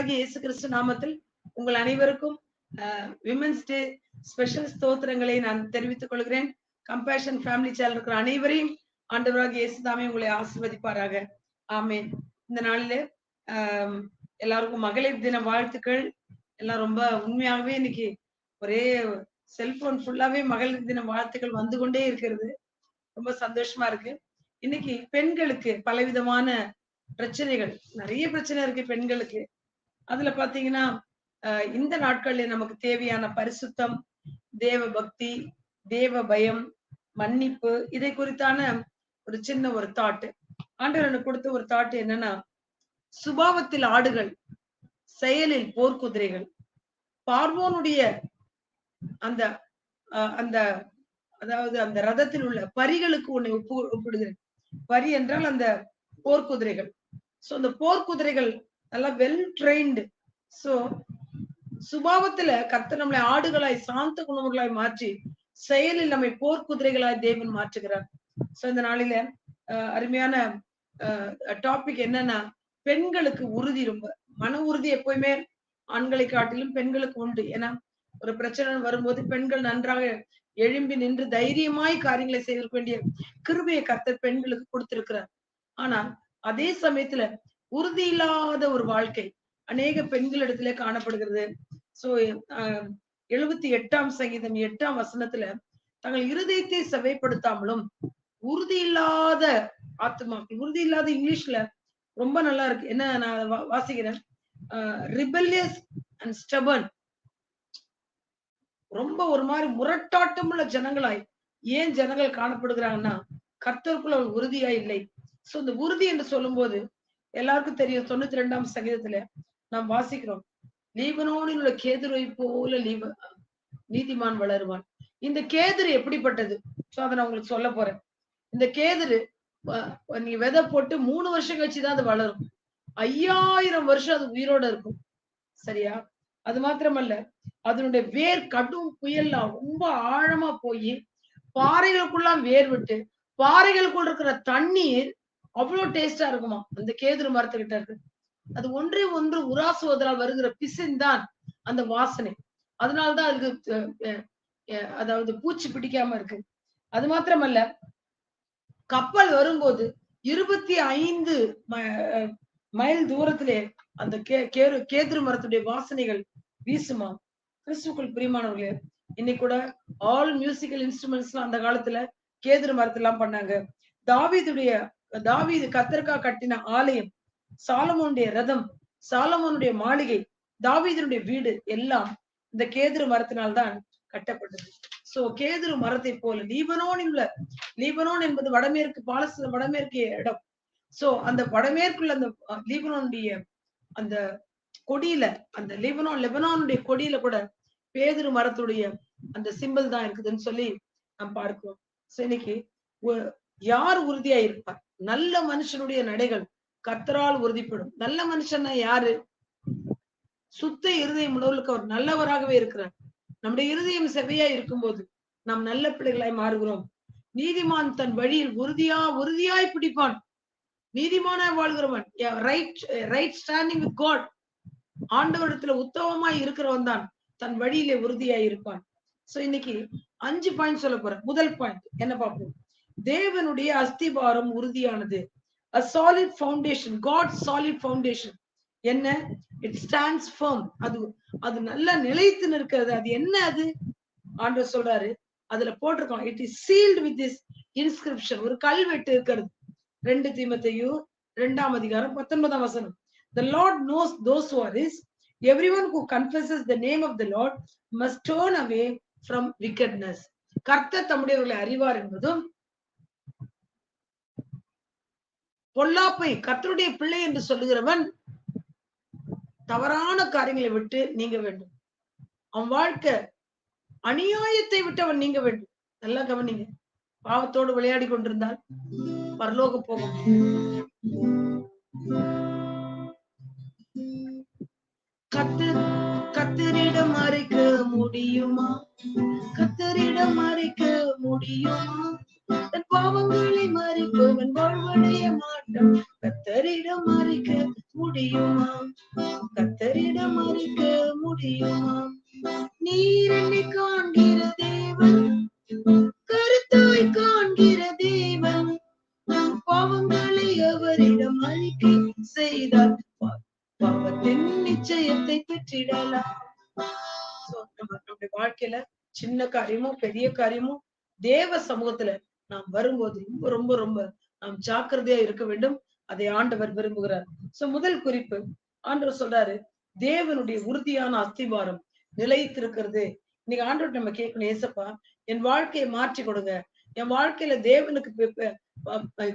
ஆண்டவராகிய இயேசு கிறிஸ்து நாமத்தில் உங்கள் அனைவருக்கும் விமென்ஸ் டே ஸ்பெஷல் ஸ்தோத்திரங்களை நான் தெரிவித்துக் கொள்கிறேன். கம்பேஷன் ஃபேமிலி சேனல் இருக்கிற அனைவரையும் ஆண்டவராக இயேசு தாமே உங்களை ஆசிர்வதிப்பாராக. ஆமென். இந்த நாளில எல்லாருக்கும் மகளிர் தின வாழ்த்துக்கள். எல்லாம் ரொம்ப உண்மையாகவே இன்னைக்கு ஒரே செல்போன் ஃபுல்லாவே மகளிர் தின வாழ்த்துக்கள் வந்து கொண்டே இருக்கிறது. ரொம்ப சந்தோஷமா இருக்கு. இன்னைக்கு பெண்களுக்கு பலவிதமான பிரச்சனைகள். நிறைய பிரச்சனை இருக்கு பெண்களுக்கு. அதுல பாத்தீங்கன்னா இந்த நாட்கள்ல நமக்கு தேவையான பரிசுத்தம் தேவ பக்தி தேவ பயம் மன்னிப்பு இதை குறித்தான ஒரு சின்ன ஒரு தாட்டு ஆண்டவர் எனக்கு கொடுத்த ஒரு தாட்டு என்னன்னா சுபாவத்தில் ஆடுகள் செயலில் போர்க்குதிரைகள் பார்வோனுடைய அந்த அந்த அதாவது அந்த ரதத்தில் உள்ள பரிகளுக்கு உன்னை ஒப்பு ஒப்பிடுகிறேன். பரி என்றால் அந்த போர்க்குதிரைகள் சோ அந்த போர்க்குதிரைகள் நல்லா வெல் ட்ரெயின்டு சோ சுபாவத்துல கத்த நம்மளை ஆடுகளாய் சாந்த குணங்களாய் மாற்றி செயலில் நம்மை போர்க்குதிரைகளாய் தேவன் மாற்றுகிறார். சோ இந்த நாளில அஹ் அருமையான டாபிக் என்னன்னா பெண்களுக்கு உறுதி ரொம்ப. மன உறுதி எப்பவுமே ஆண்களை காட்டிலும் பெண்களுக்கு உண்டு. ஏன்னா ஒரு பிரச்சனை வரும்போது பெண்கள் நன்றாக எழும்பி நின்று தைரியமாய் காரியங்களை செய்வதற்கு வேண்டிய கிருபையை கத்த பெண்களுக்கு கொடுத்திருக்கிறார். ஆனா அதே சமயத்துல உறுதி இல்லாத ஒரு வாழ்க்கை. அநேக பெண்களிடத்திலே காணப்படுகிறது. சோ எழுபத்தி எட்டாம் சங்கீதம் எட்டாம் வசனத்துல தங்கள் இருதயத்தை செவைப்படுத்தாமலும் உறுதி இல்லாத ஆத்மா உறுதி இல்லாத இங்கிலீஷ்ல ரொம்ப நல்லா இருக்கு. என்ன நான் வாசிக்கிறேன்? Rebellious and stubborn. ரொம்ப ஒரு மாதிரி முரட்டாட்டம் உள்ள ஜனங்களாய் ஏன் ஜனங்கள் காணப்படுகிறாங்கன்னா கர்த்தருக்குள்ள ஒரு உறுதியா இல்லை. சோ இந்த உறுதி என்று சொல்லும் போது எல்லாருக்கும் தெரியும் தொண்ணூத்தி ரெண்டாம் சங்கீதத்துல நாம் வாசிக்கிறோம் லீபனோனில் உள்ள கேதுரை போல லீப நீதிமான் வளருவான். இந்த கேதுரு எப்படிப்பட்டது? சோ அதை நான் உங்களுக்கு சொல்ல போறேன். இந்த கேதுரு நீ விதை போட்டு மூணு வருஷம் கழிச்சுதான் அது வளரும். ஐயாயிரம் வருஷம் அது உயிரோட இருக்கும். சரியா? அது மாத்திரமல்ல அதனுடைய வேர் கடும் புயல்லாம் ரொம்ப ஆழமா போய் பாறைகளுக்குள்ளாம் வேர் விட்டு பாறைகளுக்குள் இருக்கிற தண்ணீர் அவ்வளவு டேஸ்டா இருக்குமா? அந்த கேதுரு மரத்துக்கிட்ட இருக்கு அது ஒன்றே ஒன்று உராசுவதால் வருகிற பிசின்தான் அந்த வாசனை. அதனால்தான் அதுக்கு அதாவது பூச்சி பிடிக்காம இருக்கு. அது மாத்திரமல்ல கப்பல் வரும்போது இருபத்தி ஐந்து மைல் தூரத்திலே அந்த கே கேரு கேதுரு மரத்துடைய வாசனைகள் வீசுமா? கிறிஸ்துக்குள் பிரியமானவர்களே இன்னைக்கு கூட ஆல் மியூசிக்கல் இன்ஸ்ட்ருமெண்ட்ஸ் அந்த காலத்துல கேதுரு மரத்தெல்லாம் பண்ணாங்க. தாவிதுடைய தாவீது கத்தர்கா கட்டின ஆலயம் சாலமோனுடைய ரதம் சாலமோனுடைய மாளிகை தாவீதனுடைய வீடு எல்லாம் இந்த கேதுரு மரத்தினால்தான் கட்டப்பட்டது. சோ கேதுரு மரத்தை போல லீபனோன் உள்ள லீபனோன் என்பது வடமேற்கு பாலஸ்தீன வடமேற்கு இடம். சோ அந்த வடமேற்குள்ள அந்த லீபனோனுடைய அந்த கொடியில அந்த லீபனோன் லெபனானுடைய கொடியில கூட பேதுரு மரத்துடைய அந்த சிம்பிள் தான் இருக்குதுன்னு சொல்லி நாம் பார்க்கிறோம். சோ இன்னைக்கு யார் உறுதியா இருப்பார்? நல்ல மனுஷனுடைய நடைகள் கத்தரால் உறுதிப்படும். நல்ல மனுஷன்னா யாரு? சுத்த இருதயம் உணவுக்கு அவர் நல்லவராகவே இருக்கிறார். நம்முடைய இருதயம் செவையா இருக்கும்போது நாம் நல்ல பிள்ளைகளாய் மாறுகிறோம். நீதிமான் தன் வழியில் உறுதியா உறுதியாய் பிடிப்பான். நீதிமானாய் வாழ்கிறவன் right right standing with God ஆண்டவரிடத்துல உத்தமமாய் இருக்கிறவன் தான் தன் வழியிலே உறுதியாய் இருப்பான். சோ இன்னைக்கு அஞ்சு பாயிண்ட் சொல்ல போறேன். முதல் பாயிண்ட் என்ன பார்ப்போம்? தேவனுடைய அஸ்திபாரம் உறுதியானது. A solid foundation God solid foundation என்ன? இட் ஸ்டாண்ட்ஸ் ஃபர்ம் அது அது நல்லா நிலைத்து நிற்கிறது. அது என்ன அது? ஆண்டவர் சொல்றாரு. அதுல போட்டிருக்கோம். It is sealed with this inscription ஒரு கல்வெட்டு இருக்கிறது. ரெண்டு தீமத்தையும் ரெண்டாம் அதிகாரம் பத்தொன்பதாம் வசனம். The Lord knows those are is everyone who confesses the name of the Lord must turn away from wickedness கர்த்த தம்முடையவர்களை அறிவார் என்பதும் பொல்லாப்பை கத்தருடைய பிள்ளை என்று சொல்லுகிறவன் தவறான காரியங்களை விட்டு நீங்க வேண்டும். அவன் வாழ்க்கை அநியாயத்தை விட்டு அவன் நீங்க வேண்டும். நல்லா கவனிங்க. பாவத்தோடு விளையாடி கொண்டிருந்தால் பரலோக போகும். கத்து கத்தரிடம் மறைக்க முடியுமா? கத்தரிடம் மறைக்க முடியுமா? தன் பாவங்களை மறைப்பவன் வாழ்வடையமா மாட்டான் கத்தரிடம் அறிக்க முடியுமா? மறைக்க முடியுமா? நீர் என்னை காண்கிற தேவன் கருத்தாய் காண்கிற தேவன் பாவங்களை அவரிடம் அறிக்கை செய்தால் பாவத்தின் நிச்சயத்தை பெற்றிடலாம். நம்முடைய வாழ்க்கையில சின்ன காரியமோ பெரிய காரியமோ தேவ சமூகத்துல நாம் வரும்போது ரொம்ப ரொம்ப ரொம்ப நாம் ஜாக்கிரதையா இருக்க வேண்டும். அதை ஆண்டவர் விரும்புகிறார். சோ முதல் குறிப்பு ஆண்டவர் சொல்றாரு தேவனுடைய உறுதியான அஸ்திவாரம் நிலைத்திருக்கிறது. இன்னைக்கு ஆண்டவர் நம்ம கேட்கணும் ஏசப்பா என் வாழ்க்கையை மாற்றி கொடுங்க. என் வாழ்க்கையில தேவனுக்கு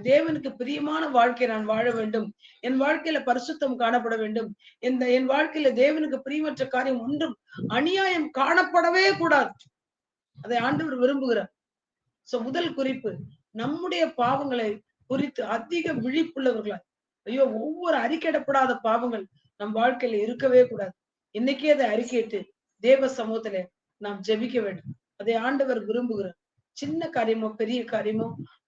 தேவனுக்கு பிரியமான வாழ்க்கையை நான் வாழ வேண்டும். என் வாழ்க்கையில பரிசுத்தம் காணப்பட வேண்டும். இந்த என் வாழ்க்கையில தேவனுக்கு பிரியமற்ற காரியம் ஒன்றும் அநியாயம் காணப்படவே கூடாது. அதை ஆண்டவர் விரும்புகிறார். சோ முதல் குறிப்பு நம்முடைய பாவங்களை குறித்து அதிக விழிப்புள்ளவர்களா ஐயோ ஒவ்வொரு அறிக்கையிடப்படாத பாவங்கள் நம் வாழ்க்கையில இருக்கவே கூடாது. இன்னைக்கே அதை அறிக்கையிட்டு தேவ சமூகத்துல நாம் ஜெபிக்க வேண்டும். அதை ஆண்டவர் விரும்புகிறார். சின்ன காரியமோ பெரிய காரியமோ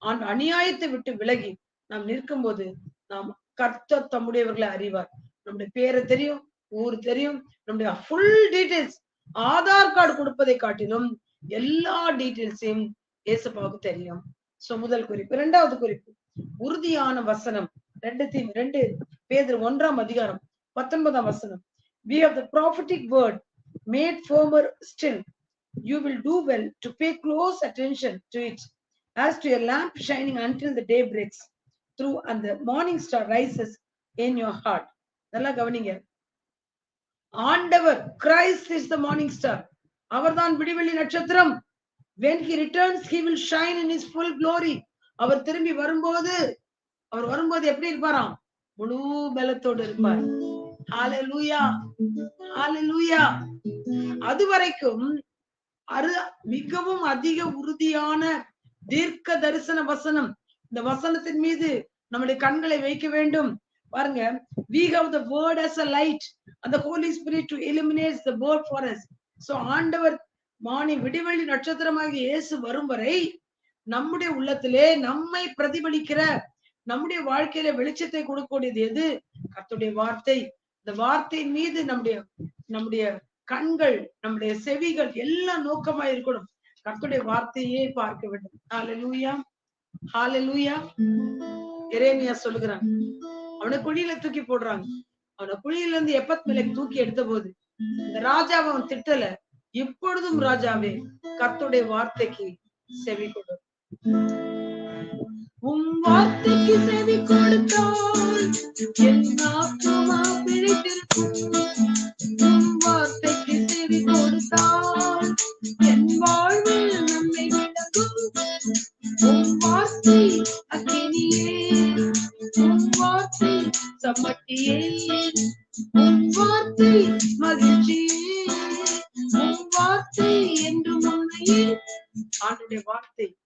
ஆண் அநியாயத்தை விட்டு விலகி நாம் நிற்கும் போது நாம் கர்த்த தம்முடையவர்களை அறிவார். நம்முடைய பேரை தெரியும் ஊர் தெரியும் நம்முடைய ஃபுல் டீட்டெயில்ஸ் ஆதார் கார்டு கொடுப்பதை காட்டிலும் எல்லா டீட்டெயில்ஸையும் ஏசப்பாவுக்கு தெரியும். சோ முதல் குறிப்பு. இரண்டாவது குறிப்பு. உறுதியான வசனம் ரெண்டு தீ ரெண்டு பேதர் ஒன்றாம் அதிகாரம் பத்தொன்பதாம் வசனம் we have the prophetic word made firmer still you will do well to pay close attention to it as to a lamp shining until the day breaks through and the morning star rises in your heart நல்லா கவனிங்க ஆண்டவர் Christ is the morning star அவர்தான் விடிவெள்ளி நட்சத்திரம் when he returns he will shine in his full glory அவர் திரும்பி வரும்போது அவர் வரும்போது எப்படி இருப்பாராம்? முழு பலத்தோடு இருப்பார். அது வரைக்கும் அரு மிகவும் அதிக உறுதியான தீர்க்க தரிசன வசனம். இந்த வசனத்தின் மீது நம்முடைய கண்களை வைக்க வேண்டும். பாருங்க we have the word as a light அந்த holy spirit to eliminate the word for us so ஆண்டவர் மானி விடிவெளி நட்சத்திரமாக இயேசு வரும் வரை நம்முடைய உள்ளத்திலே நம்மை பிரதிபலிக்கிற நம்முடைய வாழ்க்கையில வெளிச்சத்தை கொடுக்கக்கூடியது எது? கர்த்தருடைய வார்த்தை. இந்த வார்த்தையின் மீது நம்முடைய நம்முடைய கண்கள் நம்முடைய செவிகள் எல்லாம் நோக்கமா இருக்கணும். கர்த்தருடைய வார்த்தையே பார்க்க வேண்டும். ஹாலலூயா ஹalleluya எரேமியா சொல்லுகிறான். அவனை குழியில தூக்கி போடுறாங்க. அவனை குழியில இருந்து எப்பத் மேலே தூக்கி எடுத்த போது இந்த ராஜாவை அவன் திட்டல. இப்பொழுதும் ராஜாவே கர்த்துடைய வார்த்தைக்கு செவி கொடு. உம் வார்த்தைக்கு செவி கொடுத்தால் என் ஆத்மா பிழைத்திருக்கும் உம் வார்த்தைக்கு செவி கொடுத்தால் என் வாழ்வில் நம்மை விளங்கும். உம் வார்த்தை அக்கினியே. உம் வார்த்தை சம்மட்டியே. உம் வார்த்தை மகிழ்ச்சியே. உம் வார்த்தை என்று முன்னையே ஆண்டுடைய வார்த்தை.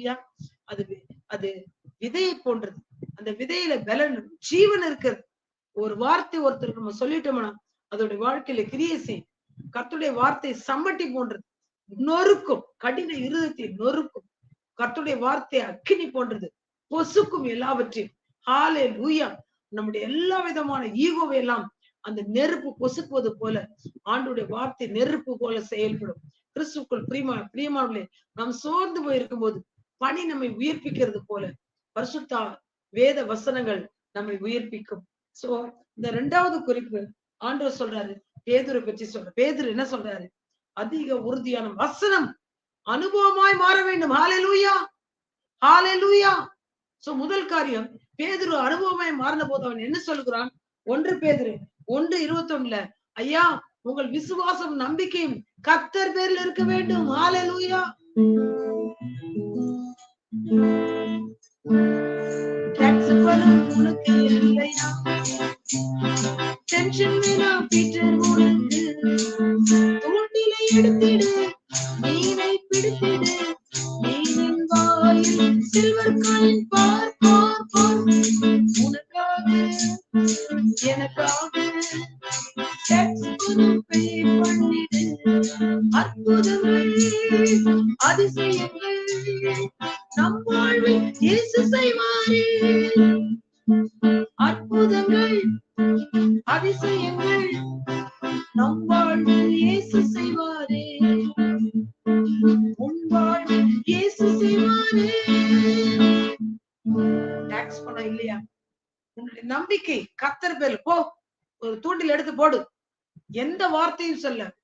அல்லேலூயா அது அது விதையை போன்றது. அந்த விதையில பலன் ஜீவன் இருக்கிறது. ஒரு வார்த்தை ஒருத்தருக்கு நம்ம சொல்லிட்டோம்னா அதோட வாழ்க்கையில கிரியை செய்யும். கர்த்தருடைய வார்த்தை சம்மட்டி போன்றது. நொறுக்கும். கடின இருதத்தை நொறுக்கும். கர்த்தருடைய வார்த்தை அக்கினி போன்றது. பொசுக்கும் எல்லாவற்றையும். ஹாலே லூயா நம்முடைய எல்லா விதமான ஈகோவை எல்லாம் அந்த நெருப்பு பொசுக்குவது போல ஆண்டுடைய வார்த்தை நெருப்பு போல செயல்படும். கிறிஸ்துக்குள் பிரியமா பிரியமானவர்களே நாம் சோர்ந்து போயிருக்கும் போது பணி நம்மை உயிர்ப்பிக்கிறது போல பரிசுத்தா வேத வசனங்கள் நம்மை உயிர்ப்பிக்கும். சோ இந்த ரெண்டாவது குறிப்பு ஆண்டவர் சொல்றாரு பேதுரை பற்றி சொல்ற பேதுரு என்ன சொல்றாரு? அதிக உறுதியான வசனம் அனுபவமாய் மாற வேண்டும். ஹalleluya ஹalleluya சோ முதல் காரியம் பேதுரு அனுபவமாய் மாறின போது அவன் என்ன சொல்லுகிறான்? ஒன்று பேதுரு ஒன்று இருபத்தொன்னுல ஐயா உங்கள் விசுவாசம் நம்பிக்கையும் கத்தர் பேர்ல இருக்க வேண்டும். ஹாலே லூயா பணம் உனக்கு இல்லையா டென்ஷன் பீட்டர் உனக்கு தூண்டிலை எடுத்திடு நம் வாழ்வில் இயேசு செய்வாரே. அற்புதங்கள் அதிசயங்கள் நம் வாழ்வில் இயேசு செய்வாரே. உன் வாழ்வில் இயேசு செய்வாரே. டாக்ஸ் பணம் இல்லையா? உன்னுடைய நம்பிக்கை கத்தர் பேர் போ. ஒரு தூண்டில் எடுத்து போடு. எந்த வார்த்தையும் சொல்ல.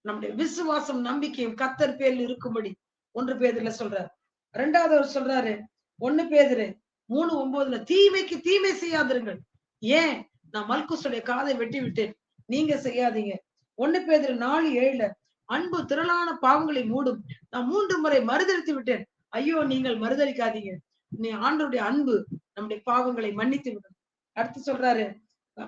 நம்முடைய விசுவாசம் நம்பிக்கையும் கத்தர் பேரில் இருக்கும்படி ஒன்று பேர்ல சொல்றாரு. ரெண்டாவது அவர் சொல்றாரு ஒண்ணு பேதுரு மூணு ஒன்பதுல தீமைக்கு தீமை செய்யாதிருங்கள். ஏன்? நான் மல்குசுடைய காதை வெட்டி விட்டேன் நீங்க செய்யாதீங்க. ஒண்ணு பேதுரு நாலு ஏழுல அன்பு திரளான பாவங்களை மூடும். நான் மூன்று முறை மறுதளித்து விட்டேன். ஐயோ நீங்கள் மறுதளிக்காதீங்க நீ ஆண்டவருடைய அன்பு நம்முடைய பாவங்களை மன்னித்து விடும் அடுத்து சொல்றாரு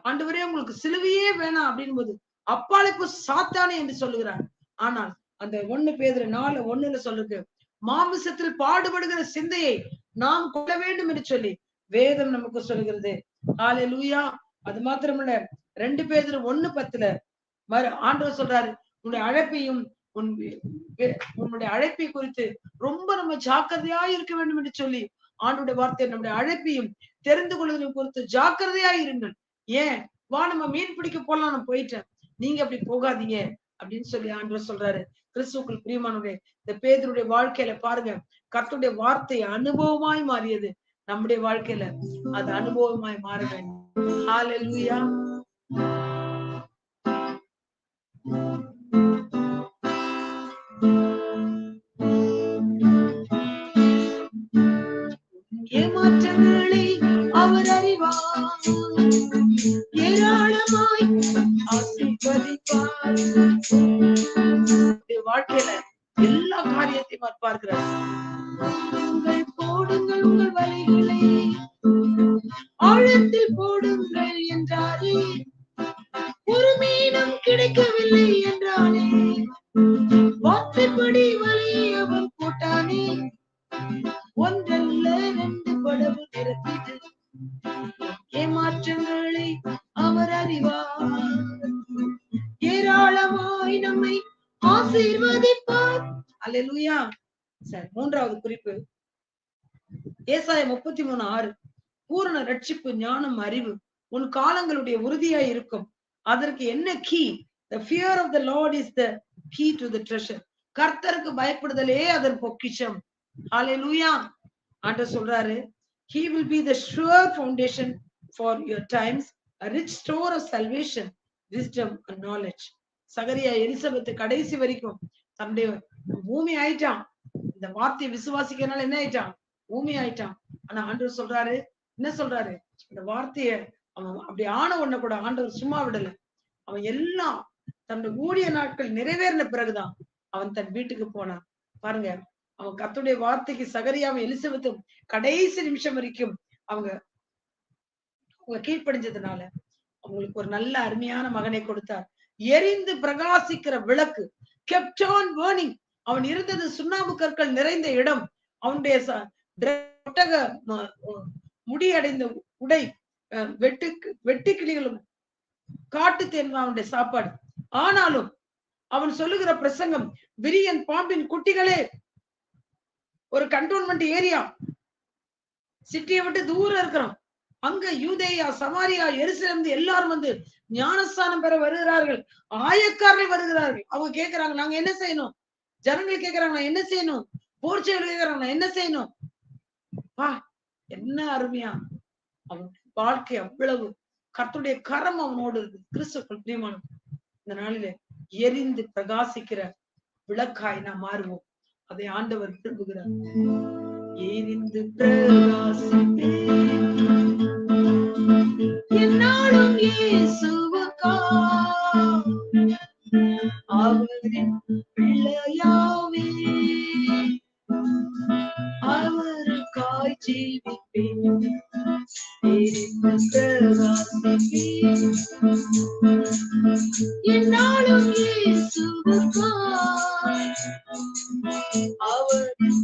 ஆண்டவரே உங்களுக்கு சிலுவையே வேணாம் அப்படின் போது அப்பாலைப்பு சாத்தானே என்று சொல்லுகிறார். ஆனால் அந்த ஒண்ணு பேதுரு நாலு ஒண்ணுல சொல்லுக்கு மாமிசத்தில் பாடுபடுகிற சிந்தையை நாம் கொள்ள வேண்டும் என்று சொல்லி வேதம் நமக்கு சொல்லுகிறது ஆலே லூயா அது மாத்திரமல்ல ரெண்டு பேர் ஒண்ணு பத்துல மறு ஆண்டவர் சொல்றாரு உன்னுடைய அழைப்பையும் உன் உன்னுடைய அழைப்பை குறித்து ரொம்ப நம்ம ஜாக்கிரதையா இருக்க வேண்டும் என்று சொல்லி ஆண்டுடைய வார்த்தை நம்முடைய அழைப்பையும் தெரிந்து கொள்வதையும் குறித்து ஜாக்கிரதையா இருங்கள். ஏன்? வா நம்ம மீன் பிடிக்க போலாம் நான் போயிட்டேன். நீங்க அப்படி போகாதீங்க. அப்படின்னு சொல்லி ஆண்டவர் சொல்றாரு. கிறிஸ்துக்குள் பிரியமானவரே இந்த பேதருடைய வாழ்க்கையில பாருங்க கர்த்தருடைய வார்த்தை அனுபவமாய் மாறியது. நம்முடைய வாழ்க்கையில அது அனுபவமாய் மாற வேண்டும். ஏமாற்றங்களை அறிவார். ஏராளமாய் நம்மை ஆசீர்வதிப்பார். அல்லா சரி மூன்றாவது குறிப்பு. ஏசாய முப்பத்தி மூணு ஆறு. பூரண ரட்சிப்பு ஞானம் அறிவு உன் காலங்களுடைய உறுதியா இருக்கும். அதற்கு என்ன key? The fear of the Lord is the key to the treasure கர்த்தருக்கு பயப்படுதலே அதன் பொக்கிஷம். ஹalleluya ஆண்டவர் சொல்றாரு he will be the sure foundation for your times. A rich store of salvation wisdom and knowledge. Zechariah Elizabeth கடைசி வரைக்கும் தன்னுடைய பூமி ஆயிட்டான். இந்த வார்த்தையை விசுவாசிக்கிறனால என்ன ஆயிட்டான்? பூமி ஆயிட்டான். ஆனா ஆண்டவர் சொல்றாரு என்ன சொல்றாரு? இந்த வார்த்தைய அவன் அப்படி ஆன உடனே கூட ஆண்டவர் சும்மா விடல. அவன் எல்லாம் தன்னுடைய ஊழிய நாட்கள் நிறைவேறின பிறகுதான் அவன் தன் வீட்டுக்கு போனான். பாருங்க அவன் கத்துடைய வார்த்தைக்கு சகரியாவும் எலிசபெத்தும் கடைசி நிமிஷம் வரைக்கும் அவங்க அவங்க கீழ்ப்படிஞ்சதுனால அவங்களுக்கு ஒரு நல்ல அருமையான மகனை கொடுத்தார். எரிந்து பிரகாசிக்கிற விளக்கு kept on அவன் இருந்தது சுண்ணாம்பு கற்கள் நிறைந்த இடம். அவனுடைய முடியடைந்த உடை அஹ், வெட்டு வெட்டு கிளிகளும் காட்டு தேன்வா அவனுடைய சாப்பாடு. ஆனாலும் அவன் சொல்லுகிற பிரசங்கம் விரியன் பாம்பின் குட்டிகளே ஒரு கண்டோன்மெண்ட் ஏரியா. சிட்டியை விட்டு தூரம் இருக்கிறோம். அங்க யூதேயா சமாரியா எரிசிலிருந்து எல்லாரும் வந்து ஞானஸ்தானம் பெற வருகிறார்கள். ஆயக்காரர்கள் வருகிறார்கள். அவங்க கேக்குறாங்க நாங்க என்ன செய்யணும்? ஜனங்கள் கேக்குறாங்க நான் என்ன செய்யணும்? போர்ச்செயல் கேக்குறாங்க நான் என்ன செய்யணும்? வா என்ன அருமையா. அவன் வாழ்க்கை அவ்வளவு. கர்த்தருடைய கரம் அவனோடு இருக்கு. கிறிஸ்துக்கள் பிரியமானம் இந்த நாளில எரிந்து பிரகாசிக்கிற விளக்காய் நாம் மாறுவோம். அதை ஆண்டவர் விரும்புகிறார். எரிந்து பிரகாசிப்பேன் என்னாலும் இயேசுவுக்கா. அவரின் பிள்ளையாவே அவருக்காய் ஜீவிப்பேன். என்னாலும் இயேசுவுக்காய் அவரின்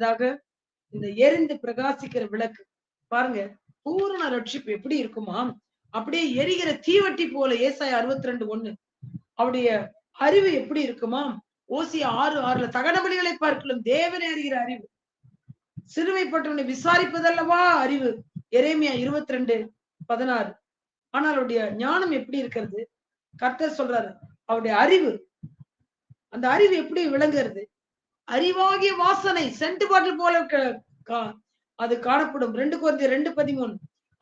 அடுத்ததாக இந்த எரிந்து பிரகாசிக்கிற விளக்கு. பாருங்க பூரண ரட்சிப்பு எப்படி இருக்குமா? அப்படியே எரிகிற தீவட்டி போல ஏசாய அறுபத்தி ரெண்டு ஒண்ணு. அவருடைய அறிவு எப்படி இருக்குமா? ஓசி ஆறு ஆறுல தகன பலிகளை பார்க்கலாம் தேவனை அறிகிற அறிவு. சிறுமைப்பட்டவனை விசாரிப்பதல்லவா அறிவு? எரேமியா இருபத்தி ரெண்டு பதினாறு. ஆனால் அவருடைய ஞானம் எப்படி இருக்கிறது? கர்த்தர் சொல்றாரு அவருடைய அறிவு அந்த அறிவு எப்படி விளங்குறது அறிவாகிய வாசனை சென்ட் பாட்டில் போல கா- அது காணப்படும். ரெண்டு குறைந்த ரெண்டு பதிமூணு.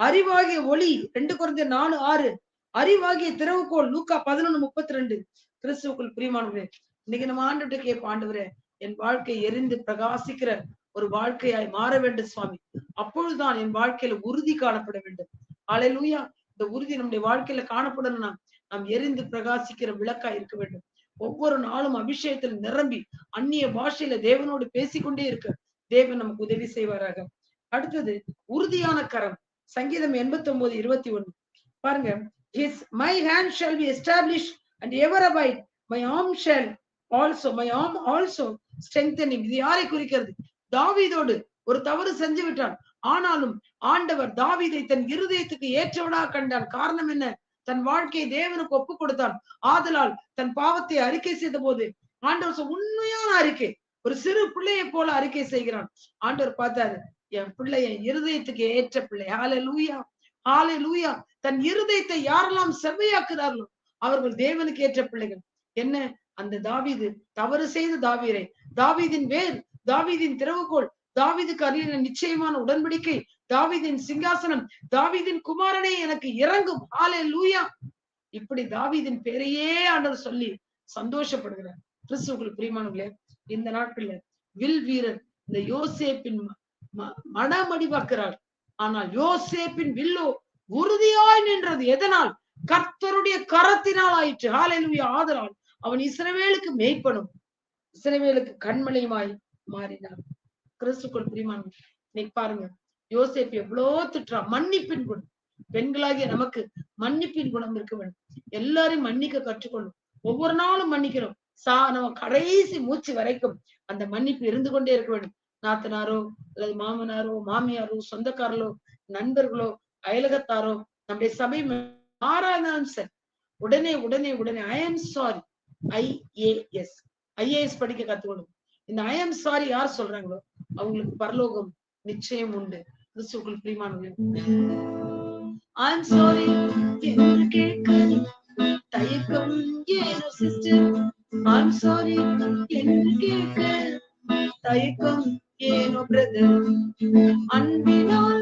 அறிவாகிய ஒளி ரெண்டு குறைந்த நாலு ஆறு. அறிவாகிய திறவுகோள் லூக்கா பதினொன்னு முப்பத்தி ரெண்டு கிறிஸ்துவுக்குள் பிரியமானவரே இன்னைக்கு நம்ம ஆண்டுகிட்ட கேட்ப ஆண்டவரே என் வாழ்க்கை எரிந்து பிரகாசிக்கிற ஒரு வாழ்க்கையாய் மாற வேண்டும் சுவாமி. அப்பொழுதுதான் என் வாழ்க்கையில உறுதி காணப்பட வேண்டும். ஆலையிலூயா இந்த உறுதி நம்முடைய வாழ்க்கையில காணப்படணும்னா நாம் எரிந்து பிரகாசிக்கிற விளக்கா இருக்க வேண்டும். ஒவ்வொரு நாளும் அபிஷேகத்தில் நிரம்பி அந்நிய பாஷையில தேவனோடு பேசிக்கொண்டே இருக்க தேவன் நமக்கு உதவி செய்வாராக. அடுத்தது உறுதியான கரம். சங்கீதம் எண்பத்தி ஒன்பது இருபத்தி ஒண்ணு பாருங்க. His my hand shall be establish and ever abide my arm shall also my arm also strengthening இது யாரை குறிக்கிறது? தாவீதோடு ஒரு தவறு செஞ்சு விட்டான் ஆனாலும் ஆண்டவர் தாவீதை தன் இருதயத்துக்கு ஏற்றவனா கண்டான் காரணம் என்ன? தன் வாழ்க்கையை தேவனுக்கு ஒப்பு கொடுத்தான் ஆதலால் தன் பாவத்தை அறிக்கை செய்த போது ஆண்டவர் உண்மையான அறிக்கை ஒரு சிறு பிள்ளையை போல அறிக்கை செய்கிறான். ஆண்டவர் பார்த்தாரு என் பிள்ளை என் இருதயத்துக்கு ஏற்ற பிள்ளை. ஆலை லூயா ஆலை லூயா தன் இருதயத்தை யாரெல்லாம் செவ்வையாக்குறார்களோ அவர்கள் தேவனுக்கு ஏற்ற பிள்ளைகள். என்ன? அந்த தாவீது தவறு செய்த தாவீரை தாவீதின் வேர் தாவீதின் திறவுகோள் தாவிதுக்கு அருளின நிச்சயமான உடன்படிக்கை தாவிதின் சிங்காசனம் தாவிதின் குமாரனே எனக்கு இறங்கும். ஆலே லூயா இப்படி தாவீதின் பேரையே ஆண்டவர் சொல்லி சந்தோஷப்படுகிறார். கிறிஸ்துவுக்குள் பிரியமானவர்களே இந்த நாட்கள்ல வில் வீரர் இந்த யோசேப்பின் ம- மனமடிவாக்குறார். ஆனால் யோசேப்பின் வில்லோ உறுதியாய் நின்றது. எதனால்? கர்த்தருடைய கரத்தினால் ஆயிற்று. ஹalleluya. ஆதலால் அவன் இஸ்ரவேலுக்கு மேய்ப்பனும். இஸ்ரவேலுக்கு கண்மலையுமாய் மாறினான். கிறிஸ்துக்குள் பிரிமான் இன்னைக்கு பாருங்க. யோசேப் எவ்வளோ திட்டுறா. மன்னிப்பின் குணம். பெண்களாகிய நமக்கு மன்னிப்பின் குணம் இருக்க வேண்டும். எல்லாரையும் மன்னிக்க கற்றுக்கொள்ளும். ஒவ்வொரு நாளும் மன்னிக்கிறோம். சா நம்ம கடைசி மூச்சு வரைக்கும் அந்த மன்னிப்பு இருந்து கொண்டே இருக்க வேண்டும். நாத்தனாரோ அல்லது மாமனாரோ மாமியாரோ சொந்தக்காரர்களோ நண்பர்களோ அயலகத்தாரோ நம்முடைய சபை மாறாதான் சரி. உடனே உடனே உடனே I am sorry IAS IAS படிக்க கத்துக்கணும் இந்த ஐ எம் சாரி யார் சொல்றாங்களோ அவங்களுக்கு பரலோகம் நிச்சயம் உண்டு. கிறிஸ்துக்குள் பிரியமானவர்களே I'm sorry சாரி என்று கேட்க தயக்கம் ஏனோ சிஸ்டர் I'm sorry சாரி என்று கேட்க தயக்கம் ஏனோ பிரதர் அன்பினால்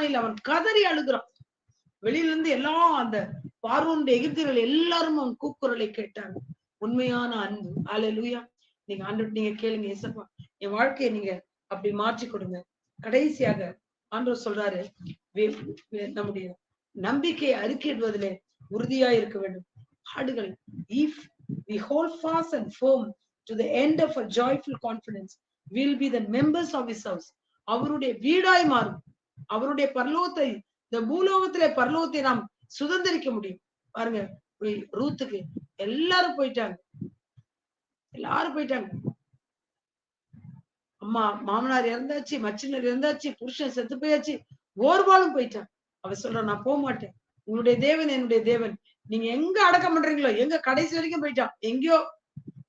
அரண்மனையில அவன் கதறி அழுகிறான். வெளியில இருந்து எல்லாம் அந்த பார்வனுடைய எகிப்தியர்கள் எல்லாரும் அவன் கூக்குரலை கேட்டாங்க. உண்மையான அன்பு. அல்லேலூயா நீங்க ஆண்டு நீங்க கேளுங்க ஏசப்பா. என் வாழ்க்கையை நீங்க அப்படி மாற்றி கொடுங்க. கடைசியாக ஆண்டவர் சொல்றாரு நம்முடைய நம்பிக்கையை அறிக்கையிடுவதிலே உறுதியா இருக்க வேண்டும். ஆடுகள் if we hold fast and firm to the end of a joyful confidence will be the members of his house அவருடைய வீடாய் மாறும். அவருடைய பரலோகத்தை இந்த பூலோகத்திலே பரலோகத்தை நாம் சுதந்திரிக்க முடியும். பாருங்க ரூத்துக்கு எல்லாரும் போயிட்டாங்க. எல்லாரும் போயிட்டாங்க. அம்மா மாமனார் இறந்தாச்சு மச்சினர் இறந்தாச்சு புருஷன் செத்து போயாச்சு ஓர்வாலும் போயிட்டான். அவ சொல்ற நான் போக மாட்டேன். உங்களுடைய தேவன் என்னுடைய தேவன். நீங்க எங்க அடக்கம் பண்றீங்களோ எங்க கடைசி வரைக்கும் போயிட்டான். எங்கேயோ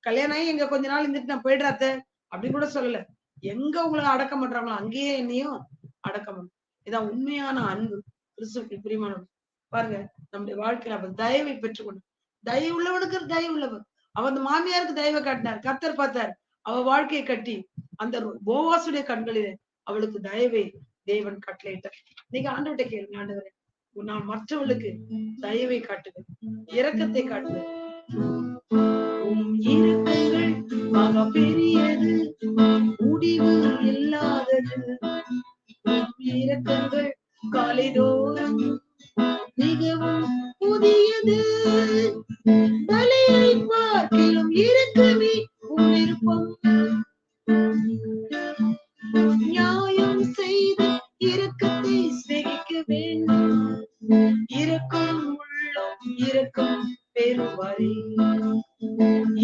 கல்யாணம் ஆகி எங்க கொஞ்ச நாள் இருந்துட்டு நான் போயிடுறாத்த அப்படின்னு கூட சொல்லல. எங்க உங்களை அடக்கம் பண்றாங்களோ அங்கேயே என்னையும் அடக்கம் பண்ணு. இதான் உண்மையான அன்பு. கிறிஸ்துக்கு பிரியமானவன் பாருங்க நம்முடைய வாழ்க்கையில அவர் தயவை பெற்றுக்கொண்டு தயவு உள்ளவனுக்கு தயவு உள்ளவர். அவர் அந்த மாமியாருக்கு தயவை காட்டினார். கத்தர் பார்த்தார் அவ வாழ்க்கையை கட்டி அந்த போவாசுடைய கண்களிலே அவளுக்கு தயவை தேவன் கட்டளையிட்டார். நீங்க ஆண்டவர்கிட்ட கேளுங்க ஆண்டவரே நான் மற்றவளுக்கு தயவை காட்டுவேன் இரக்கத்தை காட்டுவேன். இரக்கங்கள் பெரியது முடிவு இல்லாதது. இரக்கங்கள் காலைதோறும் மிகவும் புதியது. தலையை பார்க்கிலும் இருக்கவே உன் விருப்பம் நியாயம் செய்து இரக்கத்தை சிநேகிக்க வேண்டும். இரக்கம் உள்ளம் இரக்கம் பெறுவாரே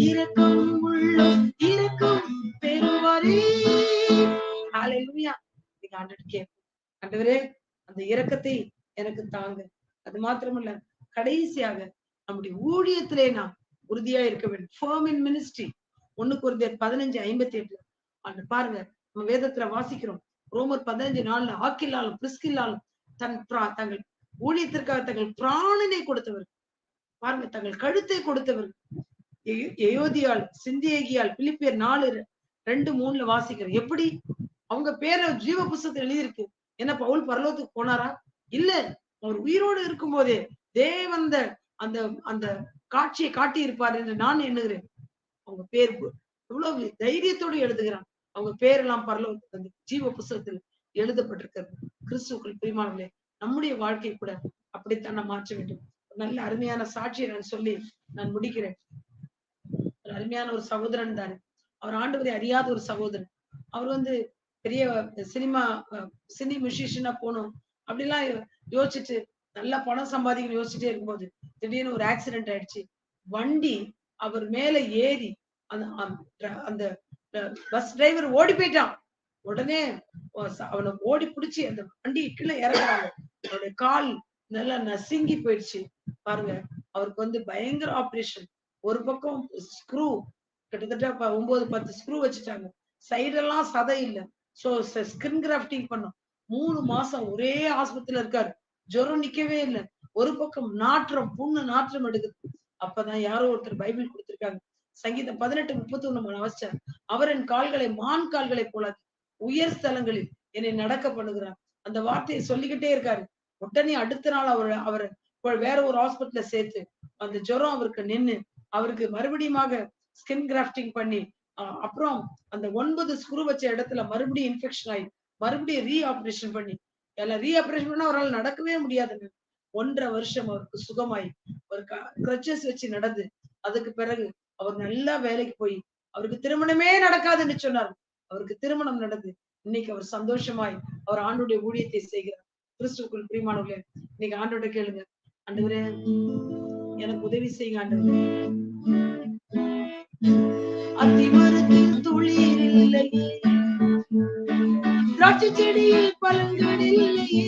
இரக்கம் உள்ளம் இரக்கம் பெறுவாரே ஹalleluya நீங்க ஆண்டவரே கேட்போம் ஆண்டவரே அந்த இரக்கத்தை எனக்கு தாங்க. அது மாத்திரமல்ல கடைசியாக நம்முடைய ஊழியத்திலே நாம் உறுதியா இருக்க வேண்டும். இன் மினிஸ்ட்ரி ஒண்ணுக்கு ஒரு பதினஞ்சு ஐம்பத்தி எட்டுல அந்த பாருங்க நம்ம வேதத்துல வாசிக்கிறோம். ரோமர் பதினஞ்சு நாள்ல ஆக்கில்லாலும் பிரிஸ்கில்லாலும் தன் தங்கள் ஊழியத்திற்காக தங்கள் பிராணனை கொடுத்தவர். பாருங்க தங்கள் கழுத்தை கொடுத்தவர். எயோதியால் சிந்தியேகியால் பிலிப்பியர் நாலு ரெண்டு மூணுல வாசிக்கிற எப்படி? அவங்க பேர ஜீவ புஸ்தகத்தில் எழுதியிருக்கு. என்ன பவுல் பரலோகத்துக்கு போனாரா? இல்ல. அவர் உயிரோடு இருக்கும் போதே தேவந்த அந்த அந்த காட்சியை காட்டி இருப்பார் என்று நான் எண்ணுகிறேன். அவங்க பேர் எவ்வளவு தைரியத்தோடு எழுதுகிறான். அவங்க பேரெல்லாம் பரலோகத்துக்கு அந்த ஜீவ புஸ்தகத்தில் எழுதப்பட்டிருக்கிறது. கிறிஸ்துக்கள் பிரிமானங்களே நம்முடைய வாழ்க்கை கூட அப்படித்தான் நான் மாற்ற வேண்டும். நல்ல அருமையான சாட்சியை நான் சொல்லி நான் முடிக்கிறேன். ஒரு அருமையான ஒரு சகோதரன் தானே. அவர் ஆண்டு அறியாத ஒரு சகோதரன். அவர் வந்து பெரிய சினிமா சினி மியூசிஷியனா போகணும். அப்படிலாம் யோசிச்சுட்டு நல்லா பணம் சம்பாதிக்கணும் யோசிச்சுட்டே இருக்கும்போது திடீர்னு ஒரு ஆக்சிடென்ட் ஆயிடுச்சு. வண்டி அவர் மேல ஏறி அந்த அந்த பஸ் டிரைவர் ஓடி போயிட்டான். உடனே அவனை ஓடி பிடிச்சி அந்த வண்டி கீழே இறங்குறாங்க. அவருடைய கால் நல்லா நசுங்கி போயிடுச்சு. பாருங்க அவருக்கு வந்து பயங்கர ஆப்ரேஷன் ஒரு பக்கம் ஸ்க்ரூ கிட்டத்தட்ட ஒன்பது பத்து ஸ்க்ரூ வச்சுட்டாங்க. சைடெல்லாம் சதை இல்லை. ஸோ ஸ்கின் கிராஃப்டிங் பண்ணும். மூணு மாசம் ஒரே ஆஸ்பத்திரியில இருக்காரு. ஜுரம் நிக்கவே இல்லை. ஒரு பக்கம் நாற்றம் புண்ணு நாற்றம் எடுக்குது. அப்பதான் யாரோ ஒருத்தர் பைபிள் கொடுத்திருக்காங்க. சங்கீதம் பதினெட்டு முப்பத்தி ஒண்ணு அவசியம் அவர் என் கால்களை மான் கால்களை போல உயர் ஸ்தலங்களில் என்னை நடக்க பண்ணுகிறார். அந்த வார்த்தையை சொல்லிக்கிட்டே இருக்காரு. உடனே அடுத்த நாள் அவர் அவர் வேற ஒரு ஹாஸ்பிட்டல சேர்த்து அந்த ஜுரம் அவருக்கு நின்னு அவருக்கு மறுபடியும் ஸ்கின் கிராஃப்டிங் பண்ணி அப்புறம் அந்த ஒன்பது ஸ்க்ரூ வச்ச இடத்துல மறுபடியும் இன்ஃபெக்ஷன் ஆகி மறுபடியும் ரீ ஆபரேஷன் பண்ணி. எல்லாம் ரீ ஆபரேஷன் பண்ணா அவரால் நடக்கவே முடியாதுங்க. ஒன்றரை வருஷம் அவருக்கு சுகமாயி ஒரு கிரச்சஸ் வச்சு நடந்து அதுக்கு பிறகு அவர் நல்லா வேலைக்கு போய் அவருக்கு திருமணமே நடக்காதுன்னு சொன்னார். அவருக்கு திருமணம் நடந்து இன்னைக்கு அவர் சந்தோஷமாய் அவர் ஆண்டுடைய ஊழியத்தை செய்கிறார். கிறிஸ்துக்குள் பிரிமானவர்களே இன்னைக்கு ஆண்டோட கேளுங்க. ஆண்டவரே எனக்கு உதவி செய்யுங்க ஆண்டவரே. இல்லையே திராட்சை செடியில் பழங்கள் இல்லையே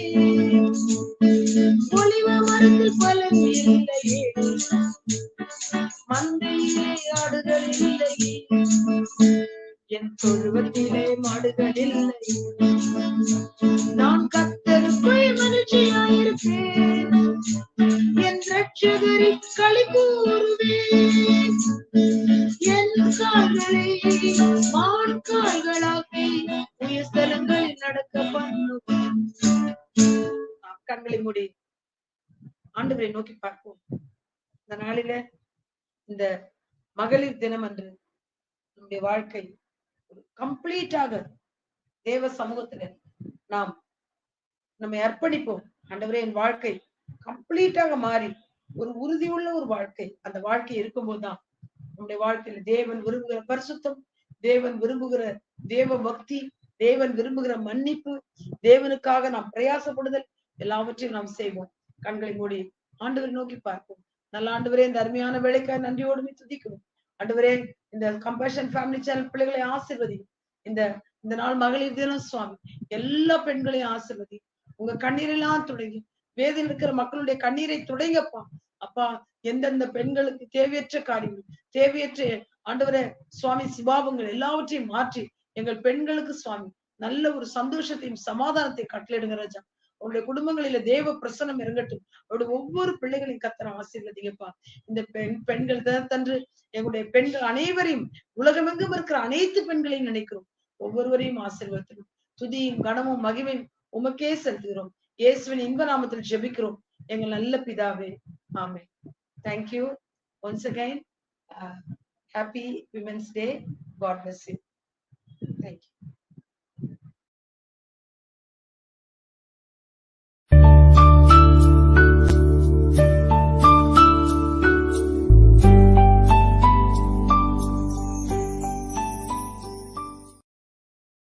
மகளிர் தினம் அன்று நம்முடைய வாழ்க்கை கம்ப்ளீட்டாக தேவ சமூகத்துல நாம் நம்மை அர்ப்பணிப்போம். ஆண்டவரே என் வாழ்க்கை கம்ப்ளீட்டாக மாறி ஒரு உறுதியுள்ள ஒரு வாழ்க்கை அந்த வாழ்க்கை இருக்கும்போதுதான் நம்முடைய வாழ்க்கையில தேவன் விரும்புகிற பரிசுத்தம் தேவன் விரும்புகிற தேவ பக்தி தேவன் விரும்புகிற மன்னிப்பு தேவனுக்காக நாம் பிரயாசப்படுதல் எல்லாவற்றையும் நாம் செய்வோம். கண்களை மூடி ஆண்டவரை நோக்கி பார்ப்போம். நல்ல ஆண்டவரே இந்த அருமையான வேலைக்காக நன்றியோடு துதிக்கிறோம். ஆண்டவரே இந்த கம்பேஷன் ஃபேமிலி சேனல் பிள்ளைகளை ஆசிர்வதி. இந்த இந்த நாள் மகளிர் தினம் சுவாமி எல்லா பெண்களையும் ஆசிர்வதி. உங்க கண்ணீரெல்லாம் தொடங்கி. வேதில் இருக்கிற மக்களுடைய கண்ணீரை துடைங்கப்பா. அப்பா எந்தெந்த பெண்களுக்கு தேவையற்ற காரியங்கள் தேவையற்ற ஆண்டவரே சுவாமி சிபாபங்கள் எல்லாவற்றையும் மாற்றி எங்கள் பெண்களுக்கு சுவாமி நல்ல ஒரு சந்தோஷத்தையும் சமாதானத்தை கட்டளிடுங்க ராஜா. அவருடைய குடும்பங்களில தேவ பிரசனம் இறங்கட்டும். அவருடைய ஒவ்வொரு பிள்ளைகளையும் கத்தர ஆசீர்வதிங்கப்பா. இந்த பெண் பெண்கள் தினத்தன்று எங்களுடைய பெண்கள் அனைவரையும் உலகமெங்கும் இருக்கிற அனைத்து பெண்களையும் நினைக்கிறோம். ஒவ்வொருவரையும் ஆசீர்வதிக்கிறோம். துதியும் கனமும் மகிமையும் உமக்கே செலுத்துகிறோம். இயேசுவின் இன்ப நாமத்தில் ஜெபிக்கிறோம். எங்கள் நல்ல பிதாவே ஆமே thank you once again happy women's day God bless you thank you